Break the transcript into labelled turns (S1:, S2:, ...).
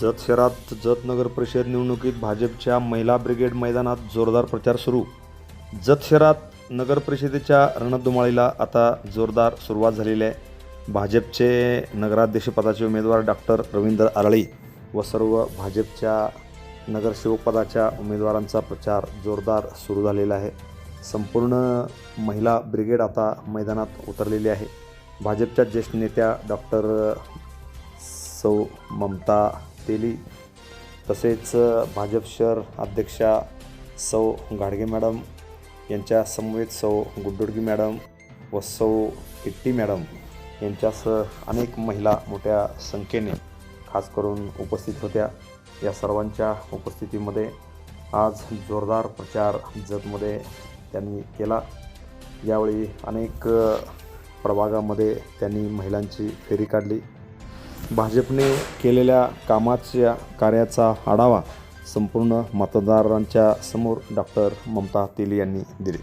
S1: जत शहरात जत नगर परिषद निवडणुकीत भाजपच्या महिला ब्रिगेड मैदानात जोरदार प्रचार सुरू. जत शहरात नगर परिषदेच्या रणधुमाळीला आता जोरदार सुरुवात झालेली आहे. भाजपचे नगराध्यक्षपदाचे उमेदवार डॉक्टर रवींद्र आरळी व सर्व भाजपच्या नगरसेवकपदाच्या उमेदवारांचा प्रचार जोरदार सुरू झालेला आहे. संपूर्ण महिला ब्रिगेड आता मैदानात उतरलेली आहे. भाजपच्या ज्येष्ठ नेत्या डॉक्टर सौ ममता तेली तसेच भाजप शहर अध्यक्षा सौ गाडगे मॅडम यांच्या समवेत सौ गुड्डुडगी मॅडम व सौ किट्टी मॅडम यांच्यासह अनेक महिला मोठ्या संख्येने खास करून उपस्थित होत्या. या सर्वांच्या उपस्थितीमध्ये आज जोरदार प्रचार जतमध्ये त्यांनी केला. यावेळी अनेक प्रभागामध्ये त्यांनी महिलांची फेरी काढली. भाजपने केलेल्या कामाच्या कार्याचा आढावा संपूर्ण मतदारांच्या समोर डॉक्टर ममता तेली यांनी दिली.